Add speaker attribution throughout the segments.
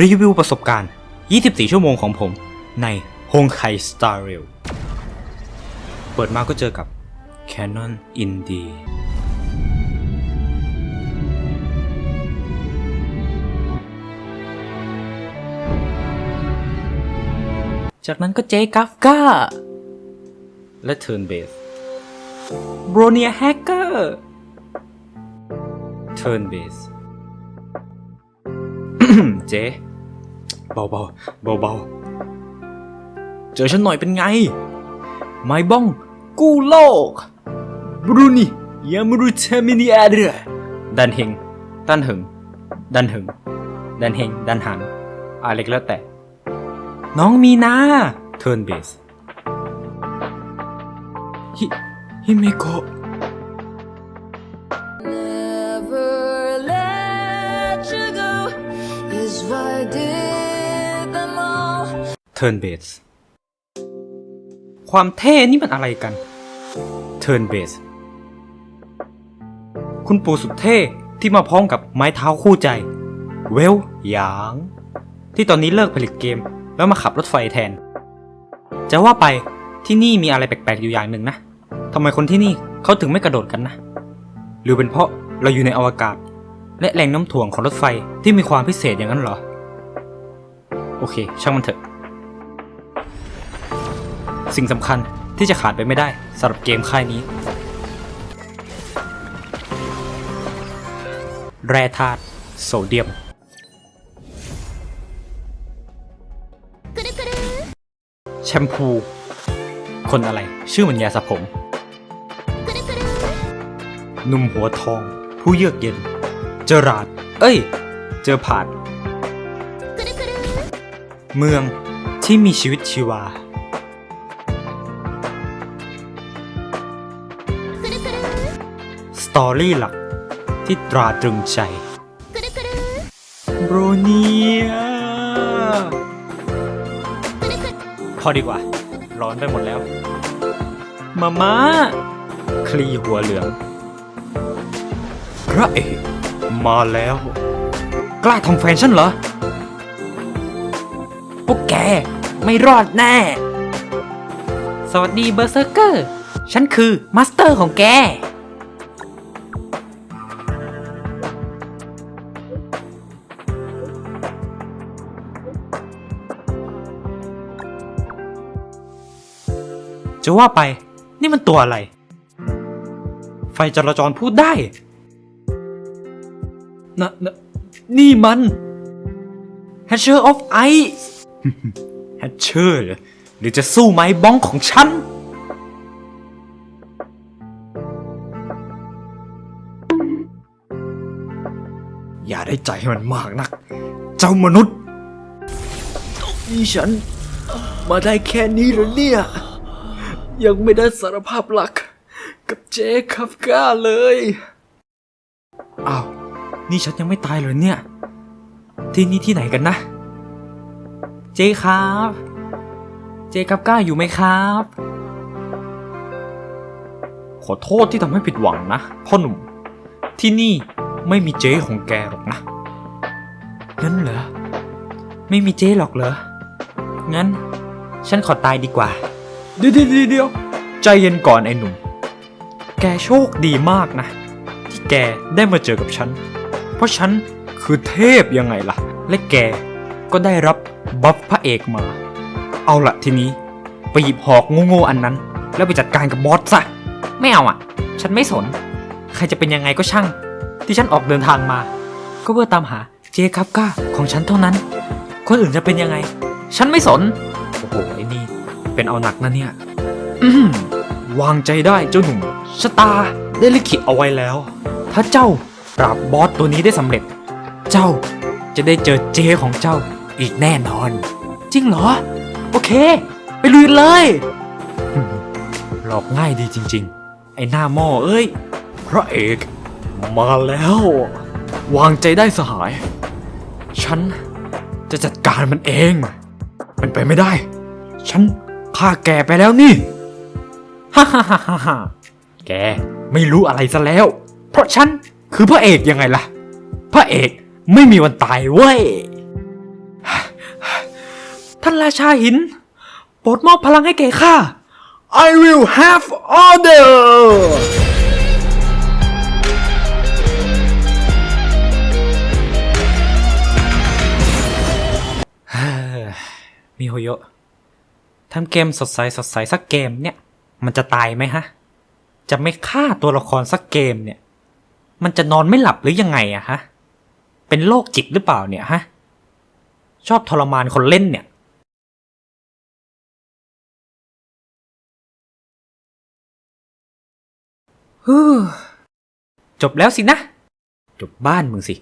Speaker 1: รีวิวประสบการณ์ 24 ชั่วโมงของผมในฮงไคสตาร์เรลเปิดมาก็เจอกับ Canon in D จากนั้นก็เจกัฟก้า และเทิร์นเบสโบรเนียแฮกเกอร์เทิร์นเบส เจ๊เบาเบาเบาเบาๆเจอฉันหน่อยเป็นไง ไม้บ้อง กู้โลก บรูนี่ยามรูเทมินีอาเดรดันเฮงดันหึง ดันหึง ดันเฮง ดันหันอะไรก็แล้วแต่ น้องมีนาเทิร์นเบสฮิฮิเมโกะ เทิร์นเบสความเท่นี่มันอะไรกันเทิร์นเบสคุณปู่สุดเท่ที่มาพร้อมกับไม้เท้าคู่ใจ เวลหยาง ที่ตอนนี้เลิกผลิตเกม แล้วมาขับรถไฟแทน จะว่าไปที่นี่มีอะไรแปลกๆอยู่อย่างหนึ่งนะทำไมคนที่นี่เขาถึงไม่กระโดดกันนะ หรือเป็นเพราะเราอยู่ในอวกาศ และแรงน้ำถ่วงของรถไฟที่มีความพิเศษอย่างนั้นเหรอ โอเค ช่างมันเถอะ สิ่งสำคัญที่จะขาดไปไม่ได้สำหรับเกมค่ายนี้ แร่ธาตุโซเดียมแชมพู คนอะไร ชื่อเหมันยาสระผม หนุ่มหัวทอง ผู้เยือกเย็น เจอราด เอ้ย เจอผาด เมืองที่มีชีวิตชีวา สตอรี่หลักที่ตราตรึงใจ โบรเนีย พอดีกว่า ร้อนไปหมดแล้ว มาม่าคลีหัวเหลือง พระเอก มาแล้ว กล้าทำแฟนฉันเหรอ พวกแก ไม่รอดแน่ สวัสดีเบอร์เซอร์เกอร์ ฉันคือมาสเตอร์ของแก จะว่าไป นี่มันตัวอะไร ไฟจราจรพูดได้ นะนะนี่มัน Hatcher of Ice แฮชเชอร์เหรอหรือจะสู้ไม้บ้องของฉัน อย่าได้ใจให้มันมากนัก เจ้ามนุษย์
Speaker 2: นี่ฉัน มาได้แค่นี้เหรอเนี่ย ยังไม่ได้สารภาพรัก กับเจคาฟกาเลย
Speaker 1: อ้าว นี่ฉันยังไม่ตายเลยเนี่ย ที่นี่ที่ไหนกันนะ เจครับ เจกับกล้าอยู่ไหมครับ ขอโทษที่ทำให้ผิดหวังนะพ่อหนุ่ม ที่นี่ไม่มีเจของแกหรอกนะ งั้นเหรอ ไม่มีเจหรอกเหรอ งั้น ฉันขอตายดีกว่าเดียวเดี๋ยวเดี๋ยวใจเย็นก่อนไอ้หนุ่ม แกโชคดีมากนะ ที่แกได้มาเจอกับฉัน เพราะฉันคือเทพยังไงล่ะ และแกก็ได้รับบัฟพระเอกมา เอาละทีนี้ ไปหยิบหอกโง่ๆอันนั้น แล้วไปจัดการกับบอสซะ ไม่เอาอะ ฉันไม่สน ใครจะเป็นยังไงก็ช่าง ที่ฉันออกเดินทางมา ก็เพื่อตามหาเจคับก้าของฉันเท่านั้น คนอื่นจะเป็นยังไง ฉันไม่สน โอ้โหไอ้นี่ เป็นเอาหนักนะเนี่ยวางใจได้เจ้าหนุ่มชะตาได้ลิขิตเอาไว้แล้ว ถ้าเจ้า ปราบบอสตัวนี้ได้สำเร็จ เจ้าจะได้เจอเจของเจ้าอีกแน่นอน จริงเหรอ โอเค ไปลุยเลยหลอกง่ายดีจริง ๆ ไอ้หน้าหม้อเอ้ย พระเอกมาแล้ว วางใจได้สหาย ฉันจะจัดการมันเองเป็นไปไม่ได้ ฉันฆ่าแกไปแล้วนี่ฮ่าฮ่าฮ่าฮ่าฮ่าแกไม่รู้อะไรซะแล้ว เพราะฉัน คือพระเอกยังไงล่ะ พระเอกไม่มีวันตายเว้ย ท่านราชาหิน โปรดมอบพลังให้แก่ข้า
Speaker 2: I will have order
Speaker 1: มิโฮโยะทำเกมสดใสสดใสสักเกมเนี่ย มันจะตายไหมฮะ จะไม่ฆ่าตัวละครสักเกมเนี่ย มันจะนอนไม่หลับหรือยังไงอะฮะ เป็นโรคจิตหรือเปล่าเนี่ยฮะ ชอบทรมานคนเล่นเนี่ยฮู้จบแล้วสินะ จบบ้านมึงสิ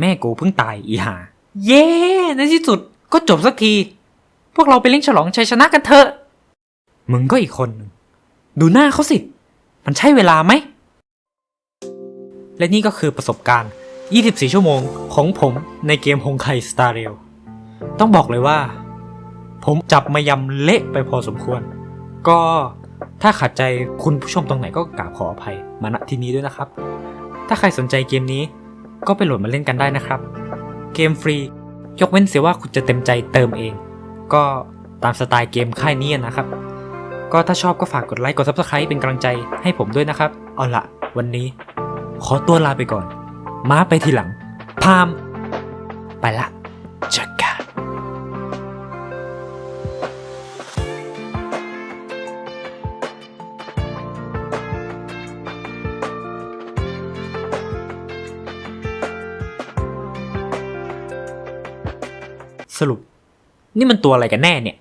Speaker 1: แม่กูเพิ่งตายอีห่าเย้ในที่สุดก็จบสักที พวกเราไปเล่นฉลองชัยชนะกันเถอะ มึงก็อีกคนหนึ่งดูหน้าเขาสิ มันใช่เวลาไหม และนี่ก็คือประสบการณ์ 24 ชั่วโมงของผมในเกมฮงไคสตาร์เรลต้องบอกเลยว่า ผมจับมายำเละไปพอสมควร ก็ถ้าขัดใจคุณผู้ชมตรงไหนก็กราบขออภัยมาณที่นี้ด้วยนะครับ ถ้าใครสนใจเกมนี้ก็ไปโหลดมาเล่นกันได้นะครับ เกมฟรี ยกเว้นเสียว่าคุณจะเต็มใจเติมเอง ก็ตามสไตล์เกมค่ายนี้นะครับ ก็ถ้าชอบก็ฝากกดไลค์กด Subscribe เป็นกำลังใจให้ผมด้วยนะครับ เอาละวันนี้ ขอตัวลาไปก่อน ม้าไปทีหลัง พาม ไปละเจอกันสรุป นี่มันตัวอะไรกันแน่เนี่ย